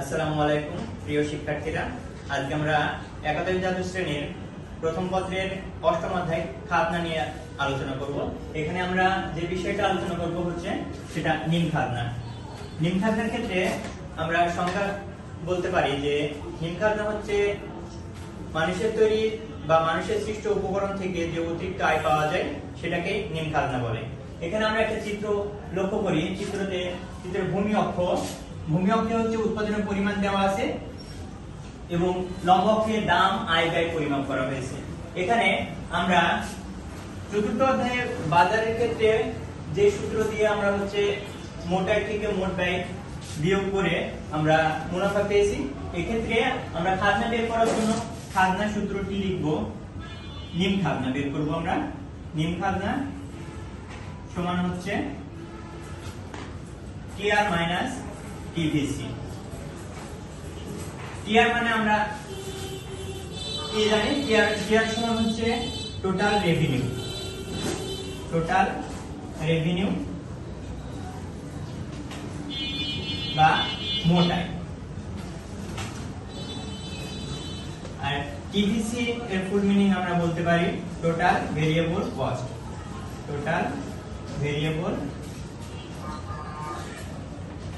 আসসালামু আলাইকুম প্রিয় শিক্ষার্থীরা। আজকে আমরা একাদশ দ্বাদশ শ্রেণির প্রথম পত্রের অষ্টম অধ্যায় খাতনা নিয়ে আলোচনা করব। এখানে আমরা যে বিষয়টা আলোচনা করব হচ্ছে সেটা নিম খাতনা। নিম খাতনার ক্ষেত্রে আমরা সংজ্ঞা বলতে পারি যে নিম খাতনা হচ্ছে মানুষের তৈরি বা মানুষের সৃষ্ট উপকরণ থেকে যে অতিরিক্ত আয় পাওয়া যায়, সেটাকে নিম খাজনা বলে। এখানে আমরা একটা চিত্র লক্ষ্য করি। চিত্রতে, চিত্রের ভূমি অক্ষ ভূমি অক্ষে হচ্ছে? উৎপাদনের পরিমাণ দেওয়া আছে এবং লম্ব অক্ষে দাম আয় ব্যয় পরিমাপ করা হয়েছে। এখানে আমরা চতুর্থ অধ্যায়ে বাজারের ক্ষেত্রে যে সূত্র দিয়ে আমরা হচ্ছে মোট আয় থেকে মোট ব্যয় বিয়োগ করে আমরা মুনাফা পেয়েছি, এক্ষেত্রে আমরা খাজনা বের করার জন্য খাজনা সূত্রটি লিখব। নিম খাজনা বের করব আমরা। নিম খাজনা সমান হচ্ছে টিআর মাইনাস টিভিসি টিআর মানে আমরা কি জানি? টিআর টিআর সমান হচ্ছে টোটাল রেভিনিউ টোটাল রেভিনিউ বা মোট আয় আর টিভিসি এর ফুল মিনিং আমরা বলতে পারি total variable cost total variable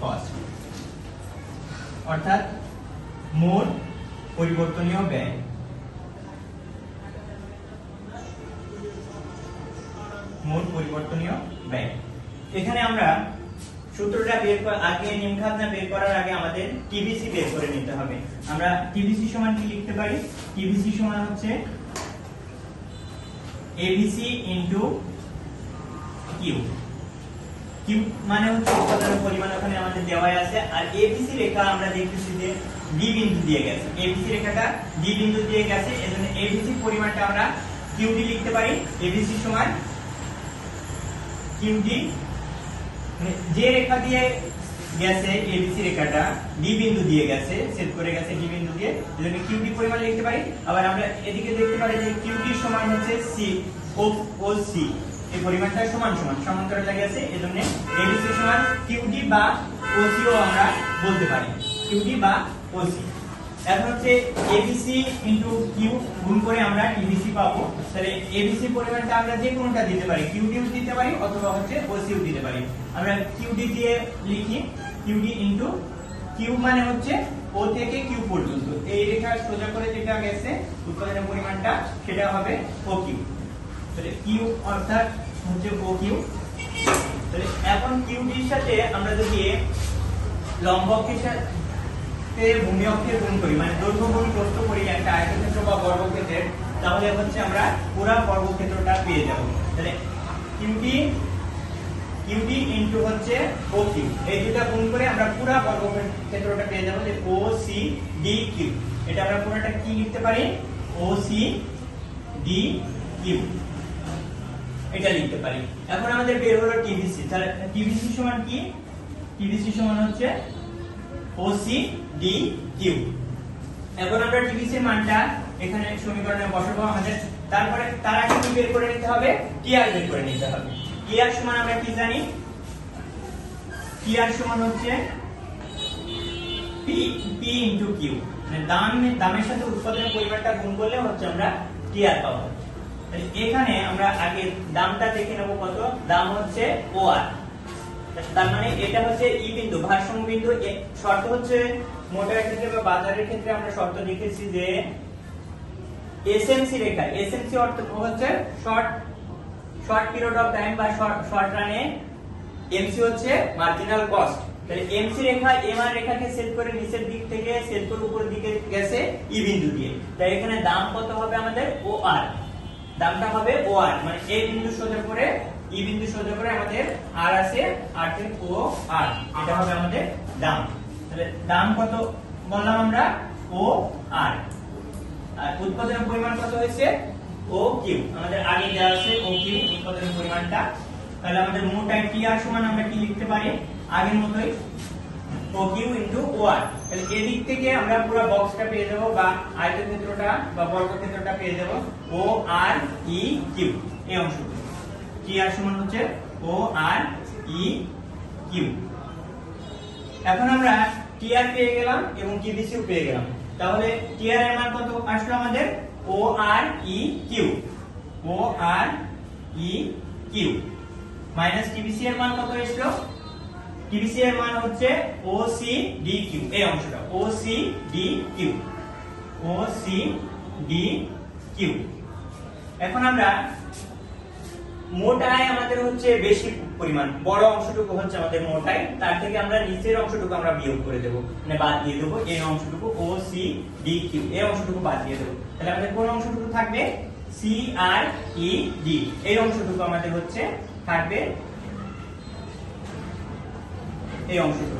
cost অর্থাৎ মোট পরিবর্তনীয় ব্যয়। মোট পরিবর্তনীয় ব্যয়। এখানে আমরা সূত্রটা বের করার আগে নিমখাতনা বের করার আগে আমাদের টিভিসি বের করে নিতে হবে। আমরা টিভিসি সমান কি লিখতে পারি? টিভিসি সমান হচ্ছে এবিসি ইনটু কিউ। কিউ মানে হচ্ছে উৎপাদনের পরিমাণ দেওয়াই আছে, আর এবিসি রেখা আমরা দেখতেছি যে ডি বিন্দু দিয়ে গেছে। এবিসি রেখাটা ডি বিন্দু দিয়ে গেছে, এজন্য এবিসি পরিমাণটা আমরা কিউডি লিখতে পারি। এবিসি সমান কিউডি মানে যে রেখা দিয়ে গেছে এবিসি রেখাটা ডি বিন্দু দিয়ে গেছে সেট করে গেছে ডি বিন্দু দিয়ে, এজন্য কিউডি পরিমাণ লিখতে পারি। আবার আমরা এদিকে দেখতে পারি যে কিউডি সমান হচ্ছে সি ও ও সি এই পরিমাণটা সমান সমান সমান্তরাল লাগে আছে, এজন্য এবিসি সমান কিউডি বা ওসি ও আমরা বলতে পারি। কিউডি বা ওসি এখন হচ্ছে এবিসি ইনটু কিউ গুণ করে আমরা টিবিসি পাবো। তাহলে এবিসি পরিমাণটা আমরা যে কোনটা দিতে পারি কিউডিও দিতে পারি অথবা হচ্ছে ওসিও দিতে পারি। আমরা কিউডি দিয়ে লিখি কিউডি ইনটু কিউ মানে হচ্ছে ও থেকে কিউ পর্যন্ত। এই রেখা সোজা করে যেটা গেছে, উৎপাদনের পরিমাণটা, সেটা হবে ও কিউ তাহলে কিউ অর্থাৎ হচ্ছে ও কিউ তাহলে এখন কিউডির সাথে আমরা যদি লম্ব অক্ষের সাথে ভূমি অক্ষের গুণ করি মানে দৈর্ঘ্য গুণ প্রস্থ করি একটা আয়তক্ষেত্র বা বর্গক্ষেত্রের, তাহলে হচ্ছে আমরা পুরো বর্গক্ষেত্রটা পেয়ে যাব। তাহলে কিউডি কিউডি ইনটু হচ্ছে ও কিউ এই দুটা গুণ করে আমরা পুরো বর্গক্ষেত্রটা পেয়ে যাব, যে ও সি ডি কিউ এটা আমরা পুরোটা কি লিখতে পারি? ও সি ডি কিউ এটা লিখতে পারি। এখন আমাদের বের হলো টিভিসি। তাহলে টিভিসি সমান কি? টিভিসি সমান হচ্ছে ওসি ডি কিউ এখন আমরা টিভিসি এর মানটা এখানে সমীকরণে বসাবো আমাদের। তারপরে তার আগে কি বের করে নিতে হবে? টিআর বের করে নিতে হবে। টিআর সমান আমরা কি জানি? টিআর সমান হচ্ছে পি পি ইনটু কিউ মানে দাম, দামের সাথে উৎপাদনের পরিমাণটা গুণ করলে হচ্ছে আমরা টিআর পাবো। এখানে আমরা আগে দামটা দেখে নেব কত? দাম হচ্ছে ও আর তার মানে এটা হচ্ছে ই বিন্দু, ভারসাম্য বিন্দু। শর্ত হচ্ছে মোটরের ক্ষেত্রে বা বাজারের ক্ষেত্রে আমরা শর্ত লিখেছি যে এসএমসি রেখা এসএমসি অর্থ হচ্ছে short short period of time বা শর্ট রানে এমসি হচ্ছে মার্জিনাল কস্ট তাহলে এমসি রেখা এমআর রেখাকে সেট করে নিচের দিক থেকে সেট করে উপরের দিকে গেছে ই বিন্দু দিয়ে। তাই এখানে দাম কত হবে আমাদের? ও আর দামটা হবে ও আর মানে এ বিন্দু সোজা করে ই বিন্দু সোজা করে আমাদের আর আছে আর থেকে ও আর এটা হবে আমাদের দাম। তাহলে দাম কত বললাম আমরা? ও আর আর উৎপাদনের পরিমাণ কত হয়েছে? ও কিউ আমাদের আগে দেওয়া আছে ও কিউ উৎপাদনের পরিমাণটা। তাহলে আমাদের মোট আয় টি আর সমান আমরা কি লিখতে পারি? আগের মতোই ও কিউ ইনটু এদিক থেকে আমরা পুরো বক্সটা পেয়ে যাব বা আয়তক্ষেত্রটা বা বর্গক্ষেত্রটা পেয়ে যাব ও আর ই কিউ এই অংশটুকু টি আর সমান হচ্ছে ও আর ই কিউ এখন আমরা টিআর পেয়ে গেলাম এবং কিবিসিও পেয়ে গেলাম। তাহলে টিআর এর মান কত আসলো আমাদের? O R E Q O R E Q minus TBC এর মান কত আসলো টিবিসি এর মান হচ্ছে ও সি ডি কিউ এই অংশটা O C D Q O C D Q এখন আমরা মোট আয় আমাদের হচ্ছে বেশি পরিমাণ, বড় অংশটুকু হচ্ছে আমাদের মোট আয় তার থেকে আমরা নিচের অংশটুকু আমরা বিয়োগ করে দেবো। মানে বাদ দিয়ে দেবো এই অংশটুকু ও সি ডি কিউ এই অংশটুকু বাদ দিয়ে দেবো। তাহলে আমাদের কোন অংশটুকু থাকবে? সি আর ই ডি এই অংশটুকু আমাদের হচ্ছে থাকবে এই অংশটুকু।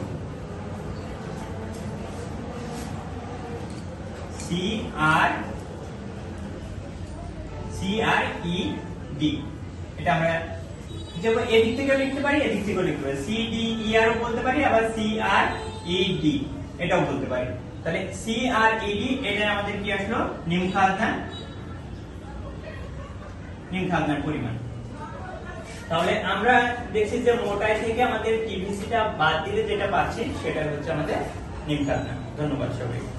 C R C R E D এটা আমরা যেমন এদিক থেকেও লিখতে পারি, এদিক থেকেও লিখতে পারি। সি ডি ই আর বলতে পারি, আবার সি আর ই ডি এটাও বলতে পারি। তাহলে সি আর ই ডি এটা আমাদের কি আসলো? নিম খাজনা নিম খাজনার পরিমাণ। তাহলে আমরা দেখছি যে মোটাই থেকে আমাদের টিভিসিটা বাদ দিলে যেটা পাচ্ছি সেটা হচ্ছে আমাদের নিমকান্না ধন্যবাদ সবাইকে।